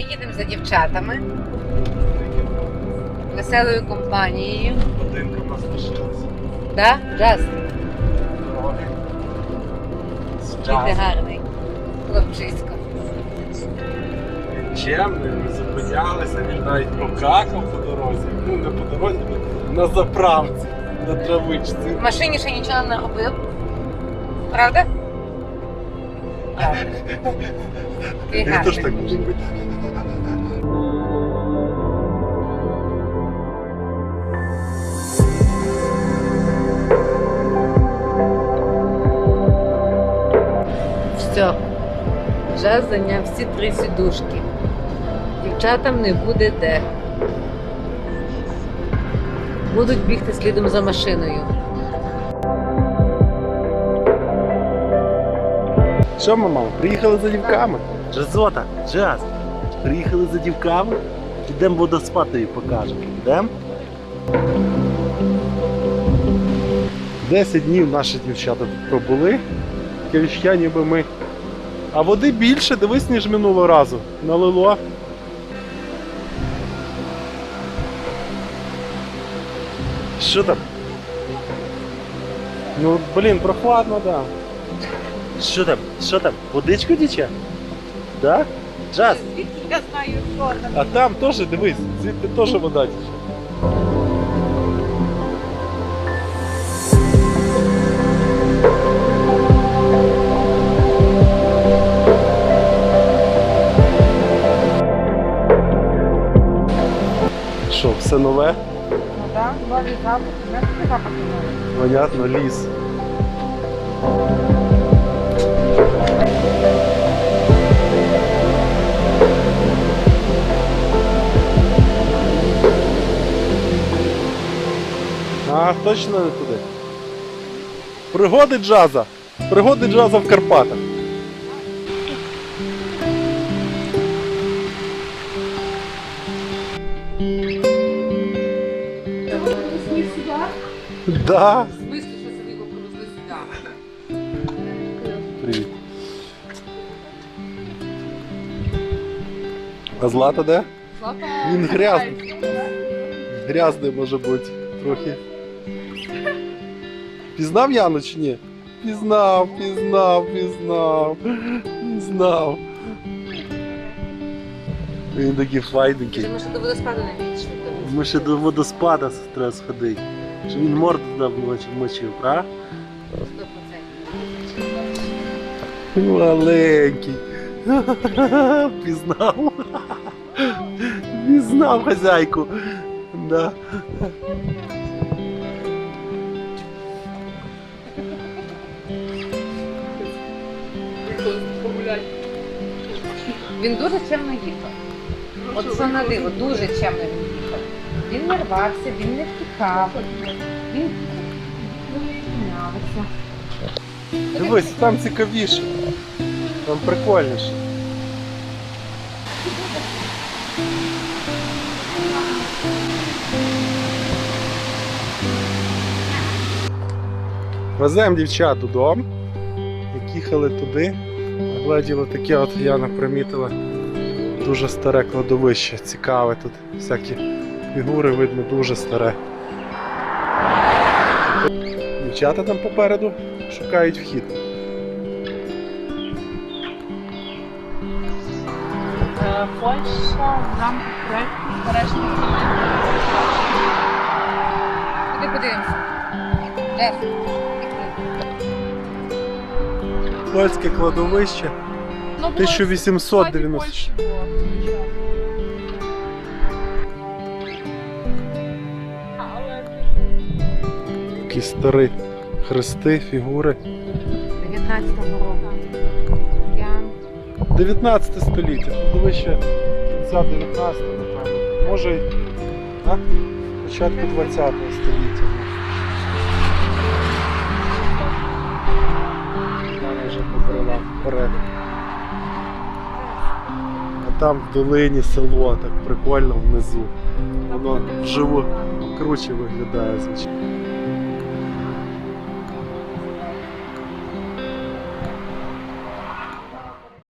їдемо за дівчатами, веселою компанією. Годинка в нас лишилася. Да? Джаз, Дороги. Ти гарний. Хлопчисько. Чемний, ми зупинялися, він навіть покакав по дорозі. Ну, не по дорозі, а на заправці, на травичці. В машині ще нічого не робив. Правда? Правда. Ти гарний. так можу бути. Все. Джаз зайняв всі три сідушки. Дівчатам не буде де. Будуть бігти слідом за машиною. Що мама, приїхали за дівками? Джазота, джаз. Приїхали за дівками. Ідемо водоспад тобі покажемо. Ідемо? Десять днів наші дівчата тут пробули. Таке відчуття, ніби ми. А води більше, дивись, ніж минулого разу. Налило. Що там? Ну, блін, прохладно, да. Що там? Що там? Водичка тече? Да? Джаз? Я знаю, що там. А там теж, дивись, звідти теж вода тече. Що, все нове? Ну так, новий запах. У нас такий запах новий. Понятно, ліс. А, точно не туди. Пригоди джаза. Пригоди джаза в Карпатах. Да. Смислі, що це його привезли сюди? Привіт. А злата де? Злата. Він грязний. Грязний може бути трохи. Пізнав Яну чи ні? Пізнав, пізнав, пізнав. Пізнав. Він такий файненький. Ми ще до водоспаду не. Ми ще до водоспада треба сходити. Щоб він морду туди мочив, правда? Маленький. Пізнав. Пізнав хазяйку. Да. Він дуже чемно їхав. От що на диво, дуже чемно він їхав. Він не рвався, він не втікав. Він мінявся. Дивись, там цікавіше. Там прикольніше. Веземо дівчат додому. Як їхали туди, гледіли таке, от Яна примітила. Дуже старе кладовище, цікаве тут. Всякі фігури видно дуже старе. Дівчата там попереду шукають вхід. Е, Польща в рамках проекту збереження Куди подивимося? Лев. Польське кладовище Ну, 1890. Такі старі хрести, фігури. 19-го року. Я 19 століття, кладовище кінця 19-го, напевно. Може, й а? початку 20-го століття. Вона вже вперед. А там в долині село, так прикольно внизу. Воно вживу круче виглядає, звичайно.